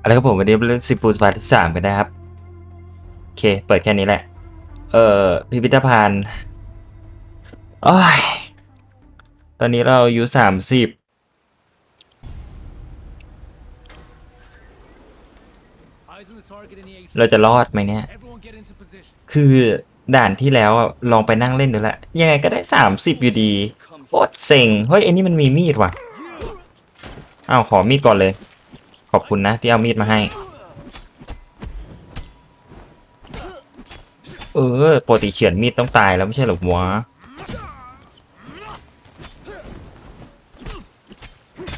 อะไรครับผมวันนี้เล่นซีฟู้ดพาร์ทที่สามกันนะครับ โอเค เปิดแค่นี้แหละ เอ่อ พิพิธภัณฑ์โอ้ยตอนนี้เราอายุสามสิบเราจะรอดไหมเนี่ย คือด่านที่แล้วลองไปนั่งเล่นดูและ ยังไงก็ได้สามสิบอยู่ดีโคตรเซ็ง เฮ้ยไอ้นี่มันมีมีดว่ะ อ้าว ขอมีดก่อนเลย ขอบคุณนะที่เอามีดมาให้ เออปกติเฉือนมีดต้องตายแล้วไม่ใช่หรอวะ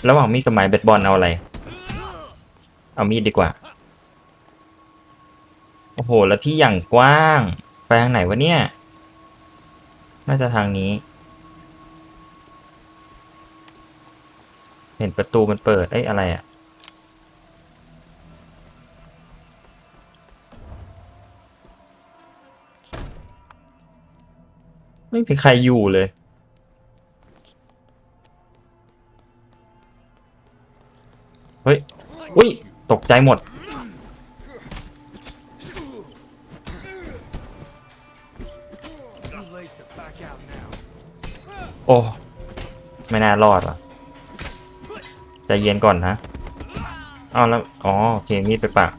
ระหว่างมีดกับไม้เบสบอลเอาอะไร เอามีดดีกว่า โอ้โห แล้วที่อย่างกว้าง ไปทางไหนวะเนี่ย น่าจะทางนี้ เห็นประตูมันเปิด เอ้ย อะไรอะ่ ไม่มีใครอยู่เลย เฮ้ย อุ้ย ตกใจหมด โอ้ ไม่น่ารอดว่ะใจเย็นก่อนนะเอาแล้ว อ๋อ โอเค มีดไปปาก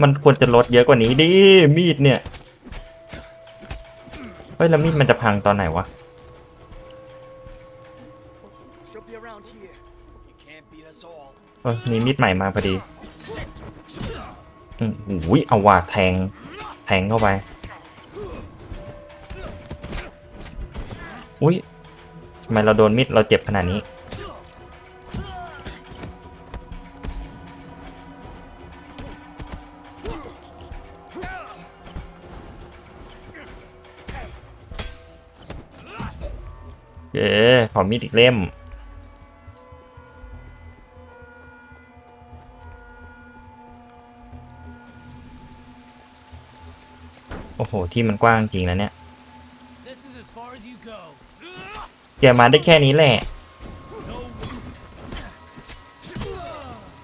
มันควรจะลดเยอะกว่านี้ดิ มีดเนี่ย ฮ้ยแล้วมีดมันจะพังตอนไหนวะ She'll be around here. You can't beat us all. เออมีมีดใหม่มาพอดีอืมอุ้ยเอาว่าแทง แทงเข้าไป อุ้ยทำไมเราโดนมีดเราเจ็บขนาดนี้ เย้ขอมีดอีกเล่ม โอ้โห ที่มันกว้างจริงนะเนี่ย This is as far as you go. แกมาได้แค่นี้แหละ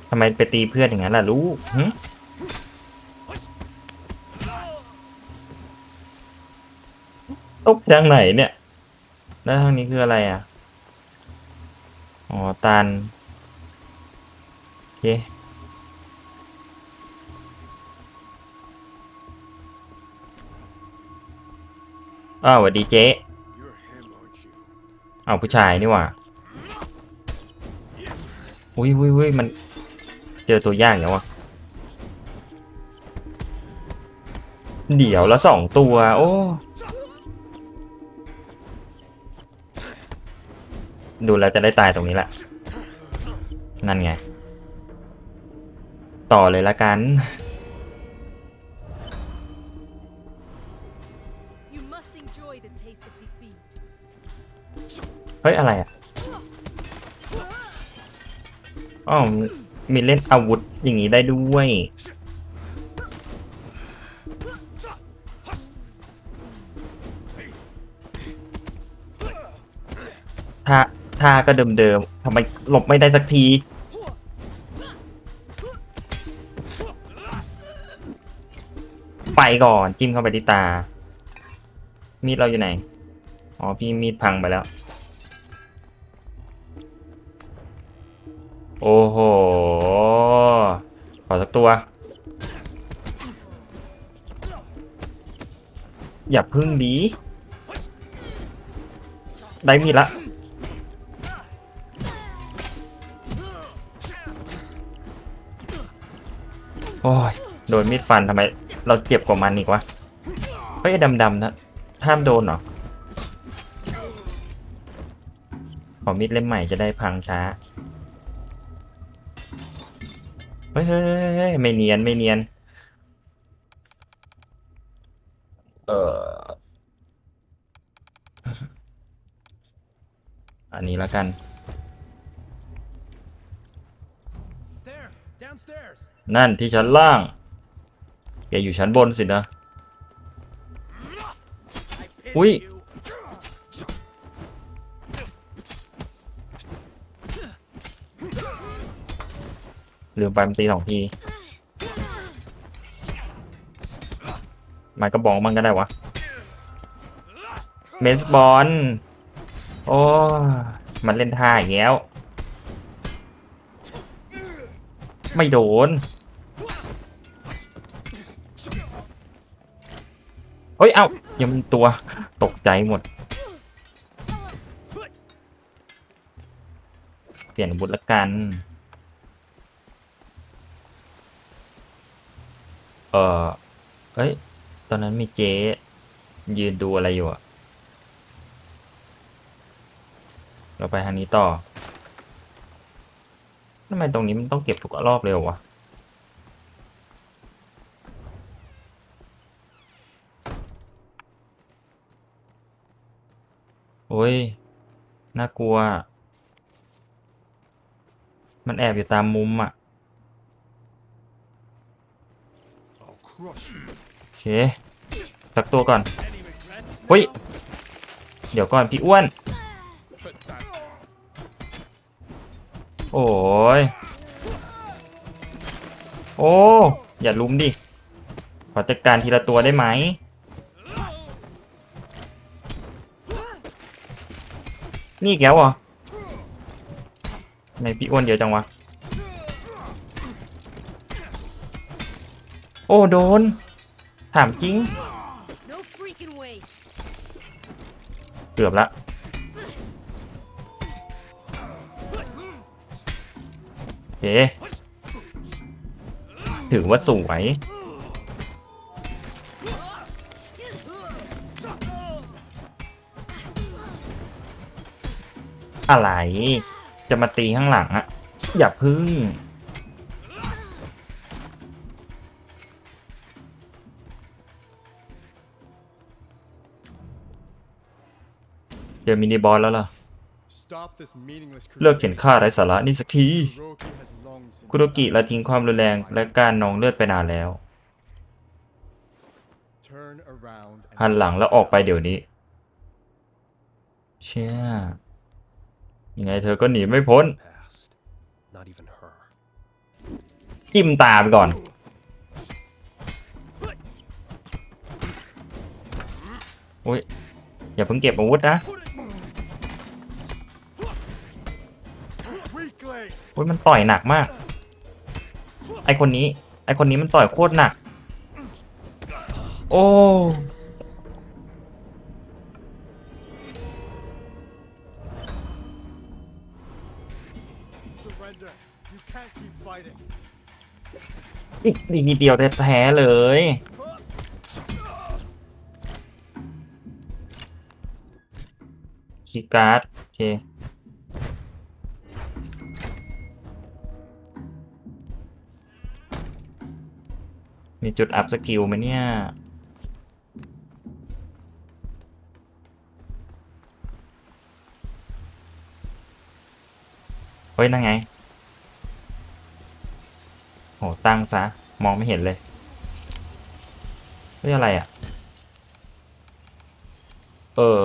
ทำไมไปตีเพื่อนอย่างนั้นล่ะลูกหึตกทางไหนเนี่ย แล้วทางนี้คืออะไรอะ อ๋อ ตันโอเคอ้าวสวัสดีเจ๊เอาผู้ชายนี่หว่า อุ้ยอุ้ยอุ้ยมัน เจอตัวยากอย่างวะเดี๋ยวแล้วสองตัว โอ้ ดูแล้วจะได้ตายตรงนี้แหละ นั่นไง ต่อเลยละกัน You must enjoy the taste of defeat. เฮ้ย อะไรอะอ๋อมีเล่นอาวุธอย่างนี้ได้ด้วยท่า ท่าก็เดิมๆทำไมหลบไม่ได้สักทีไปก่อนจิ้มเข้าไปที่ตา มีดเราอยู่ไหน อ๋อพี่มีดพังไปแล้ว โอ้โห ขอสักตัว อย่าพึ่งดี ได้มีดละ โอ้ย โดนมีดฟันทำไม เราเจ็บกว่ามันอีกวะ เฮ้ยดำๆนะห้ามโดนเหรอ ขอมีดเล่มใหม่จะได้พังช้า เฮ้ยเฮ้ยเฮ้ยเฮ้ยไม่เนียนไม่เนียน เอออันนี้แล้วกัน นั่นที่ชั้นล่าง แกอยู่ชั้นบนสินะ I pity Ui. you. ลืมไปมันตีสองที มันก็บองมันก็ได้วะ เมนส์บอล โอ้ มันเล่นท่าอย่างแล้ว ไม่โดน เฮ้ย เอ้ายังมีตัวตกใจหมด เปลี่ยนอาวุธละกัน เออเอ้ย ตอนนั้นมีเจ๊ยืนดูอะไรอยู่อะเราไปทางนี้ต่อทำไมตรงนี้มันต้องเก็บทุกรอบเลยเรอวะ อ้ย น่ากลัว มันแอบอยู่ตามมุมอะ โอเค สักตัวก่อนเฮ้ย เดี๋ยวก่อนพี่อ้วน โอ้ย โอ้ อย่าลุมดิ ขอจัดการทีละตัวได้ไหม นี่อีกแล้วเหรอทำไมพี่อ้วนเยอะจังวะ โอ้ โดน ถามจริง เกือบละโอเคถือว่าสวย อะไร จะมาตีข้างหลังอะอย่าพึ่ง เจอมินิบอสแล้วล่ะ Stop this meaningless เลิกเขียนค่าไร้สาระนี่สักที Kuroki has long since คุโรกิละทิ้งความรุนแรงและการนองเลือดไปนานแล้ว Turn around and หันหลังแล้วออกไปเดี๋ยวนี้ เชี่ย ยังไงเธอก็หนีไม่พ้น past. Not even her. จิ้มตาไปก่อนโอ้ย อย่าเพิ่งเก็บอาวุธนะ Weakling! โอ้ยมันต่อยหนักมาก ไอคนนี้ ไอคนนี้มันต่อยโคตรหนัก โอ้ อีกอีกนิดเดียวแท้ๆเลย คีการ์ด โอเคมีจุดอัพสกิลไหมเนี่ยเฮ้ยนั่งไง โหตั้งซะ มองไม่เห็นเลยเฮ้ยอะไรอะ เออ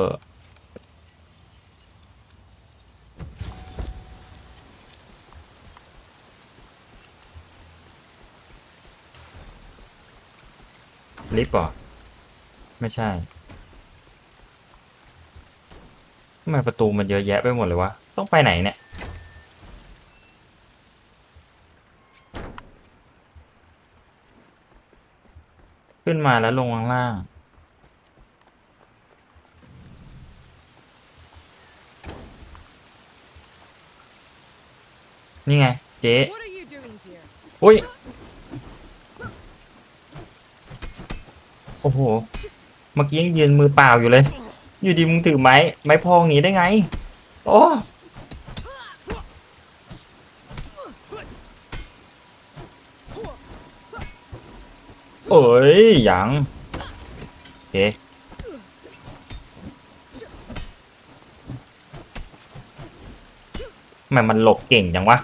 ลิฟต์เหรอ ไม่ใช่ทำไมประตูมันเยอะแยะไปหมดเลยวะ ต้องไปไหนเนี่ย มาแล้วลงข้างล่างนี่ไง เจ๊อุ้ย โอ้โห เมื่อกี้ยังยืนมือเปล่าอยู่เลย อยู่ดีมึงถือไม้ ไม้พองอย่างนี้ได้ไง โอ้ เอ้ยยังโอเคทำไมมันหลบเก่งจังวะ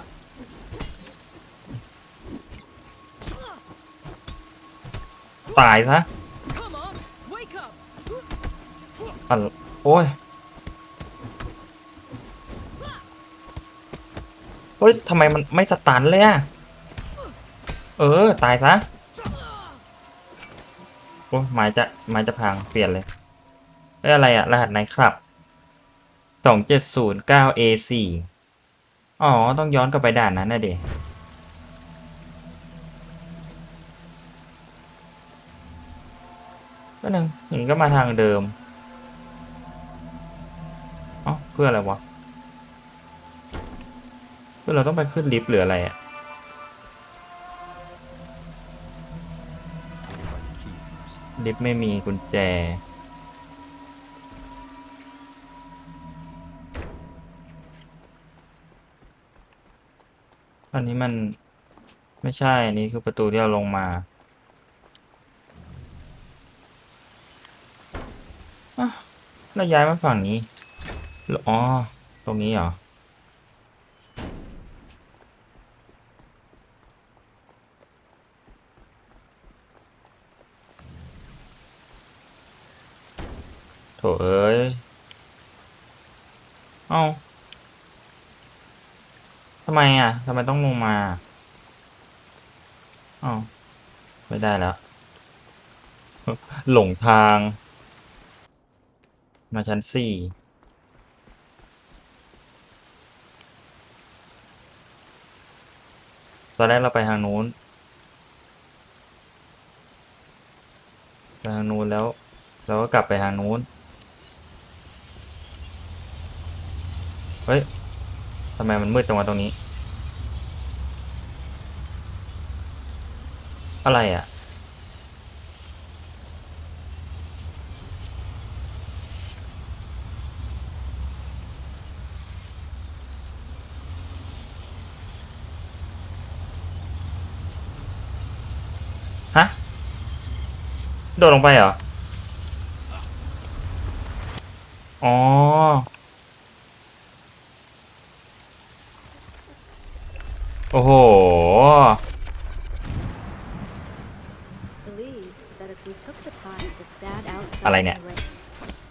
ตายซะอันโอ้ยเฮ้ยทำไมมันไม่สตันเลยอะเออ ตายซะ โอ้ไม้จะไม้จะพังเปลี่ยนเลยเอ้อะไรอะรหัสไหนครับสองเจ็ดศูนย์เก้า A สี่อ๋อ ต้องย้อนกลับไปด่านนั้นนะเดก็หนึ่งอย่างนี้ก็มาทางเดิมเอ๋อเพื่ออะไรวะเพื่อเราต้องไปขึ้นลิฟต์หรืออะไรอะ ลิฟต์ไม่มีกุญแจ อันนี้มันไม่ใช่ อันนี้คือประตูที่เราลงมาเราย้ายมาฝั่งนี้เหรออ๋อ ตรงนี้เหรอ โถเอ้ย เอ้า ทำ ไมอะทำไมต้องลงมาอ้าไม่ได้แล้ว หลงทาง มาชั้นสี่ตอนแรกเราไปทางนู้นไปทางนู้นแล้ว เราก็กลับไปทางนู้น เฮ้ยทำไมมันมืดจังวะตรงนี้ อะไรอะ ฮะ โดดลงไปเหรอ อ๋อโอ้โห อะไรเนี่ย in the rain,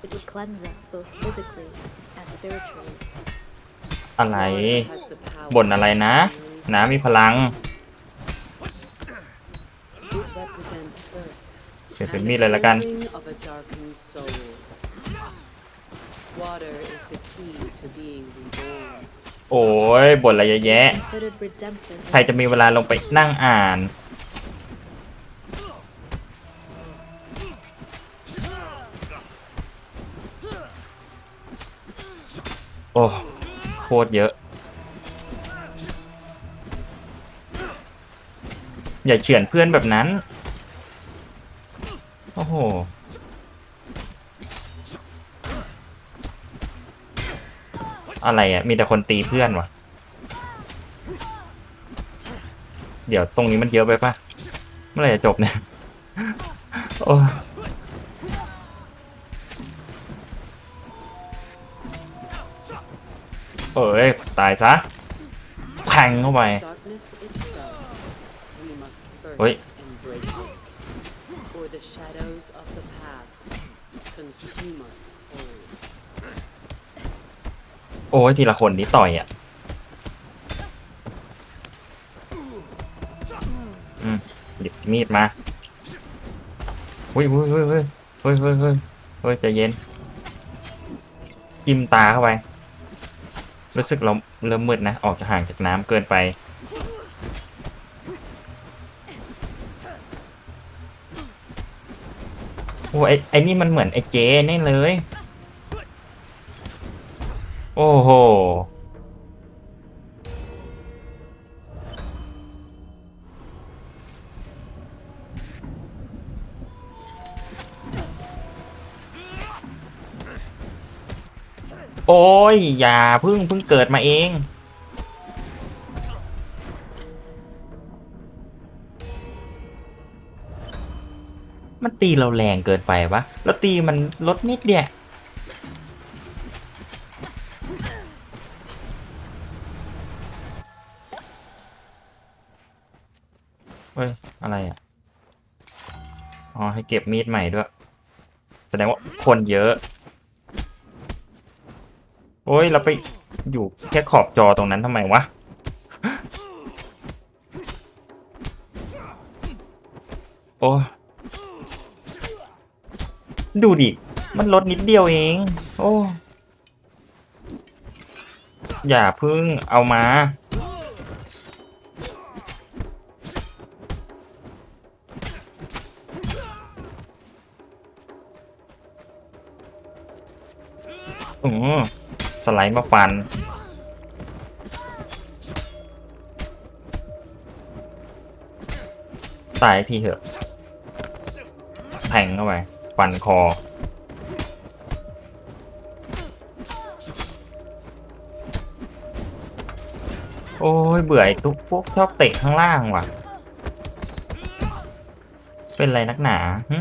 it would cleanse us both physically and spiritually. อะไรบ่นอะไรนะน้ำมีพลัง It represents earth เปลี่ยนเป็น and มีด the เลยละกัน cleansing of a darkened soul. Water is the key to being reborn. โอ้ยบ่นอะไรเยอะแยะ Considered redemptive. ใครจะมีเวลาลงไปนั่งอ่าน อ้โคตรเยอะ อย่าเฉือนเพื่อนแบบนั้น โอ้โห อะไรอะ มีแต่คนตีเพื่อนวะเดี๋ยวตรงนี้มันเยอะไปปะเมื่อไหร่จะจบเนี่ย โอ้ เอ้ยตายซะแทงเข้าไปเฮ้ยโอ้ยทีละคนนี่ต่อยอะอืมหยิบมีดมาเฮ้ยเฮ้ยเฮ้ยเฮ้ยเฮ้ยเฮ้ยใจเย็นจิ้มตาเข้าไป รู้สึกเราเริ่มมืดนะ ออกจากห่างจากน้ำเกินไป โอ้ยไอ้ไอนี่มันเหมือนไอ้เจนี่เลย โอ้โห โอ้ย อย่าเพึ่งเพึ่งเกิดมาเอง มันตีเราแรงเกินไปปะแล้วตีมันลดนิดเดียวเฮ้ย อะไรอะ อ๋อ ให้เก็บมีดใหม่ด้วย แสดงว่าคนเยอะ โอ้ยเราไปอยู่แค่ขอบจอตรงนั้นทำไมวะ โอ้ดูดิ มันลดนิดเดียวเอง โอ้ อย่าเพึ่งเอามา ไลด์มาฟัน ตายทีเถอะ แทงเข้าไป ฟันคอ โอ้ยเบื่อไอ้ตุ๊กพวกชอบเตะข้างล่างว่ะ เป็นไรนักหนาหึ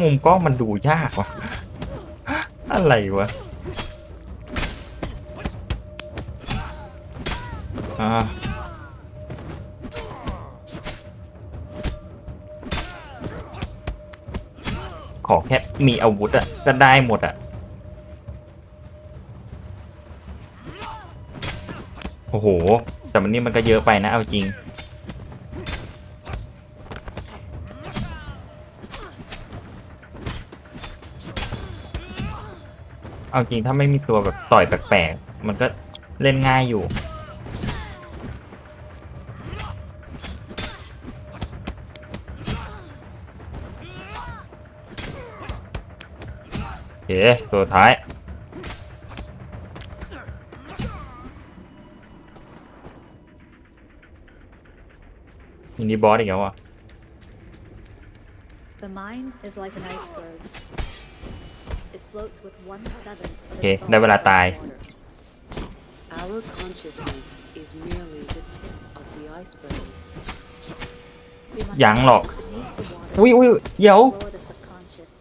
มุมกล้องมันดูยากว่ะ อะไรวะอ่าขอแค่มีอาวุธอะก็ได้หมดอะ โอ้โห แต่มันนี่มันก็เยอะไปนะเอาจริง เอาจริงถ้าไม่มีตัวแบบต่อยแปลกๆมันก็เล่นง่ายอยู่ โอเคตัวท้าย มินิบอสอีกแล้วอะ The mind is like an iceberg. โอเค its ได้เวลา volume. ตาย Our consciousness is merely the tip of the iceberg. We must ยังหรอก beneath the water อุ้ยอุ้ยเดี๋ยว explore the subconscious.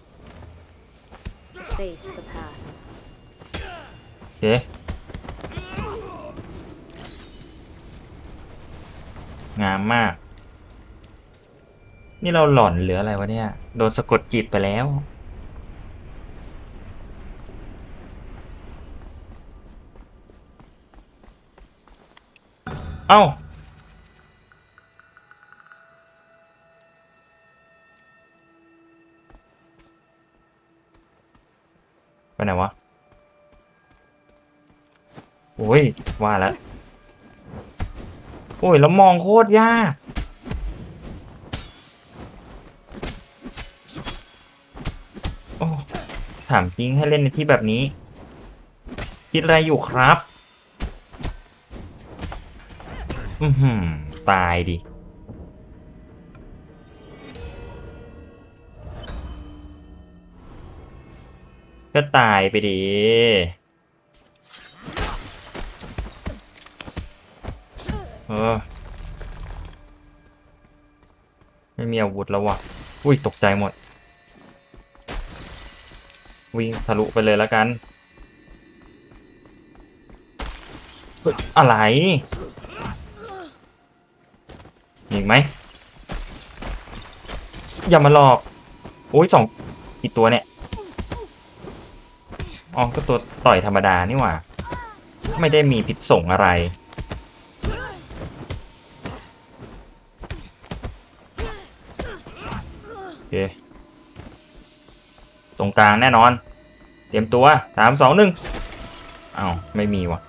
To face the past. โอเค งามมาก นี่เราหล่อนหรืออะไรวะเนี่ย โดนสะกดจิตไปแล้ว เอ้า ไปไหนวะ โอ้ย ว่าแล้ว โอ้ย แล้วมองโคตรยากถามจริงให้เล่นในที่แบบนี้ คิดอะไรอยู่ครับ อือหือตายดิ ก็ตายไปดิเออไม่มีอาวุธแล้ววะอุ้ย ตกใจหมด วิ่งทะลุไปเลยแล้วกัน อะไร มีอีกไหมอย่ามาหลอก โอ้ยสองกี่ตัวเนี่ยอ๋อก็ตัวต่อยธรรมดานี่หว่า ไม่ได้มีพิษส่งอะไร โอเค ตรงกลางแน่นอน เตรียมตัวสามสองหนึ่งอ้าว ไม่มีว่ะ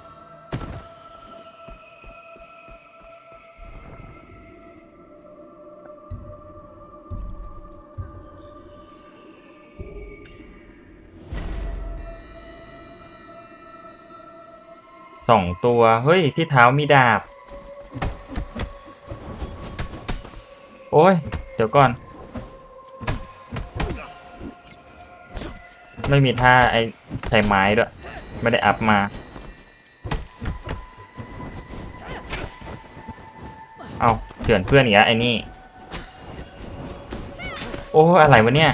องตัว เฮ้ย ที่เท้ามีดาบ โอ้ย เดี๋ยวก่อน ไม่มีท่าไอ้ใช้ไม้ด้วย ไม่ได้อัพมา เอาเถื่อนเพื่อนอีกแล้วไอ้นี่ โอ้อะไรวะเนี่ย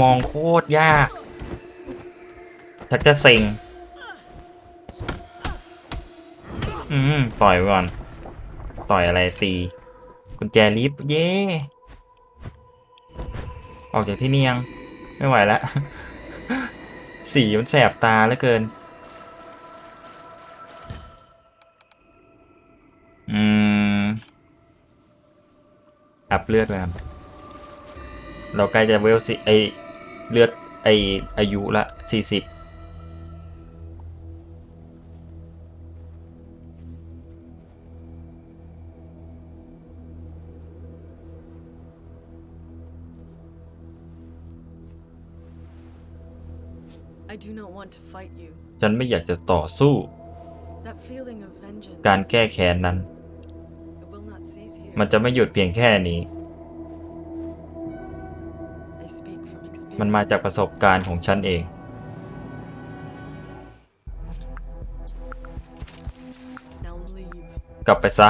มองโคตรยากชักจะเซ็ง อืมปล่อยไว้ก่อน ต่อยอะไรตีกุญแจลิฟต์เย่ออกจากที่นี่ยัง ไม่ไหวแล้ว สีมันแสบตาเหลือเกิน อืม อับเลือดเลยครับเราใกล้จะเวลสิไอ เลือดไออายุละสี่สิบ I do not want to fight you. ฉันไม่อยากจะต่อสู้ That feeling of vengeance. การแก้แค้นนั้น it will not cease here. มันจะไม่หยุดเพียงแค่นี้ มันมาจากประสบการณ์ของฉันเอง กลับไปซะ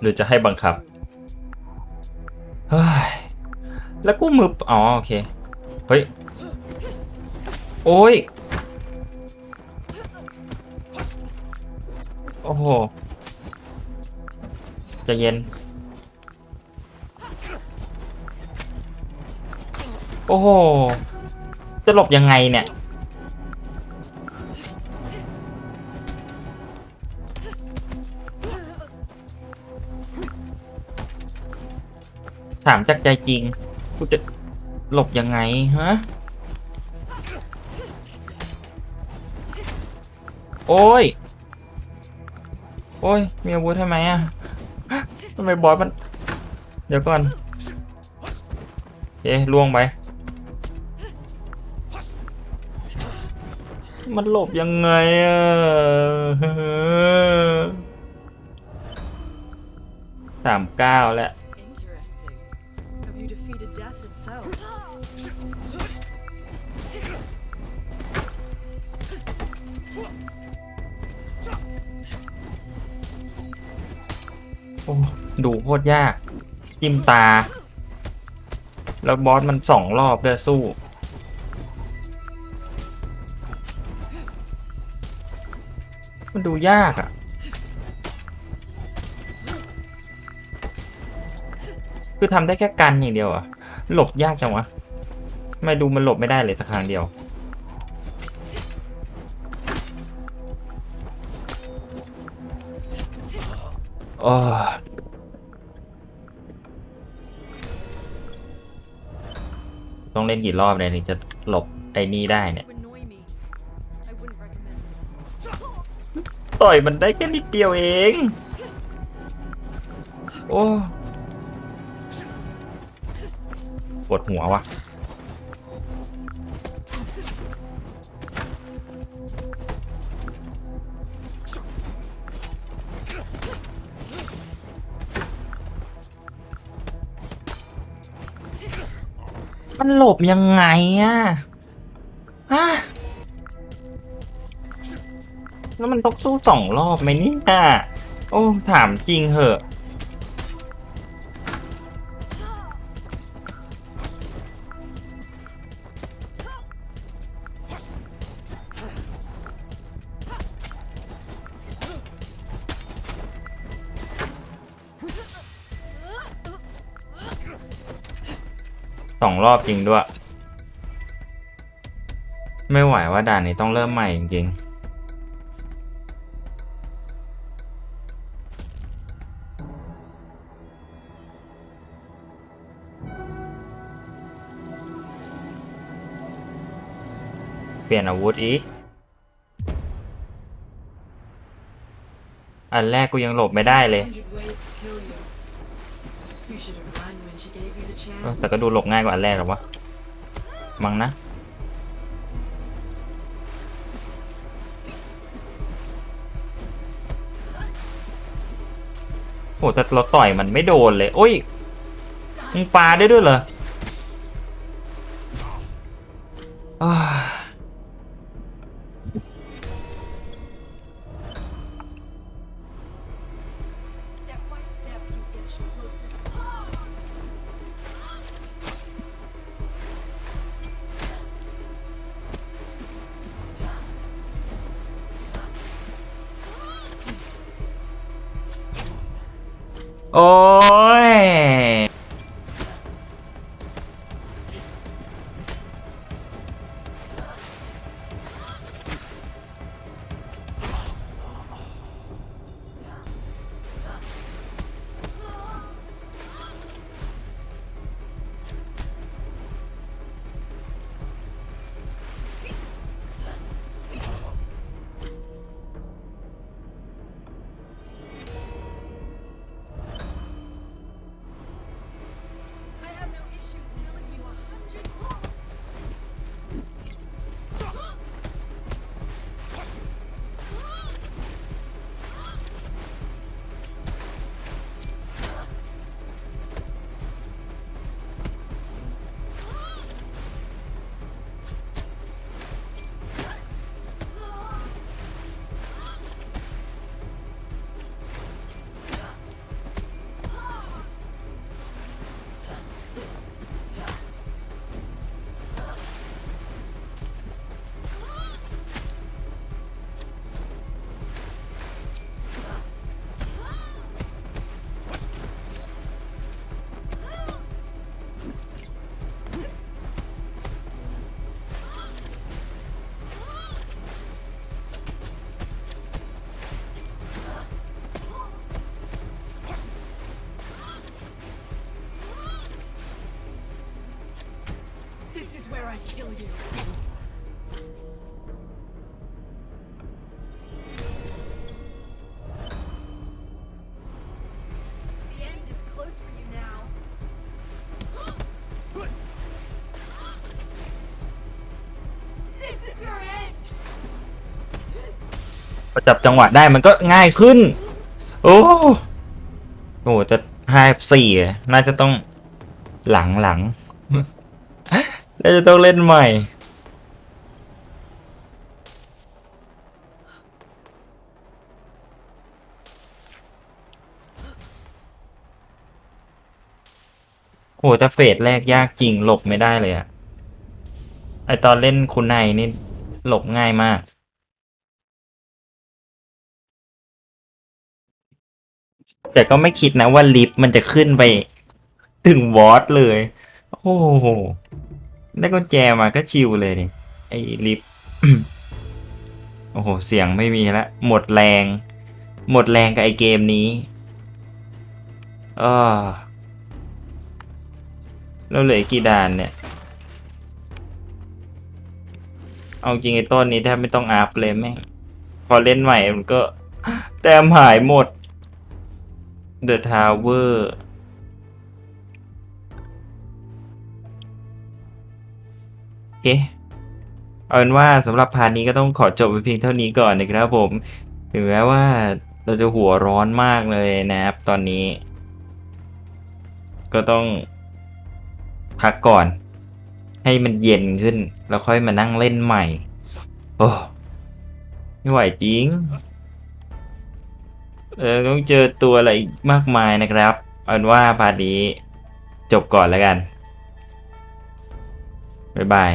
หรือจะให้บังคับ เฮ้ย แล้วกูมือ อ๋อ โอเค เฮ้ย โอ้ย โอ้โหจะเย็น โอ้โห จะหลบยังไงเนี่ย ถามจากใจจริง กูจะหลบยังไงฮะ โอ้ย โอ้ย มีอาวุธใช่ไหมอะทำไมบอสมัน เดี๋ยวก่อนโอเคล่วงไป มันหลบยังไงอะสามเก้าแล้ว Interesting. Have you defeated death itself? โอ้ดูโคตรยาก จิ้มตา แล้วบอสมันสองรอบด้วยสู้ มันดูยากอะ่ะคือทำได้แค่กันอย่างเดียวอะ่ะหลบยากจังวะทำไม่ดูมันหลบไม่ได้เลยสักครั้งเดียวโอ้ต้องเล่นกี่รอบเนี่ยถึงจะหลบไอ้นี่ได้เนี่ย ต่อยมันได้แค่นิดเดียวเอง โอ้ปวดหัววะมันหลบยังไงอะฮะ แล้วมันต้องสู้สองรอบไหมเนี่ยโอ้ ถามจริงเหอะสองรอบจริงด้วย ไม่ไหวว่าด่านนี้ต้องเริ่มใหม่จริงๆ เปลี่ยนอาวุธอีก อันแรกกูยังหลบไม่ได้เลย แต่ก็ดูหลบง่ายกว่าอันแรกหรอวะ มั้งนะ โหแต่เราต่อยมันไม่โดนเลย โอ้ยมึงปาได้ด้วยเหรอ I kill you. จับจังหวะได้มันก็ง่ายขึ้น โอ้โหจะห้าสี่น่าจะต้องหลังหลัง น่าจะต้องเล่นใหม่ โหแต่เฟสแรกยากจริงหลบไม่ได้เลยอะไอตอนเล่นคุณนายนี่หลบง่ายมากแต่ก็ไม่คิดนะว่าลิฟต์มันจะขึ้นไป ถึงวอตเลย โอ้โห ได้กุญแจมาก็ชิวเลยนี่ไอ้ลิฟต์โอ้โห เสียงไม่มีแล้วหมดแรง หมดแรงกับไอ้เกมนี้เออแล้วเหลืออกกี่ด่านเนี่ย เอาจริงไอ้ต้นนี้แทบไม่ต้องอัพเลยแม่งพอเล่นใหม่มันก็ แต้มหายหมด The Tower เคเอาเป็นว่าสำหรับพาร์ทนี้ก็ต้องขอจบไปเพียงเท่านี้ก่อนนะครับผม ถึงแม้ว่าเราจะหัวร้อนมากเลยนะครับ ตอนนี้ ก็ต้องพักก่อน ให้มันเย็นขึ้น แล้วค่อยมานั่งเล่นใหม่ โอ้ไม่ไหวจริงเออต้องเจอตัวอะไรอีกมากมายนะครับ เอาเป็นว่าพาร์ทนี้จบก่อนแล้วกันบ๊ายบาย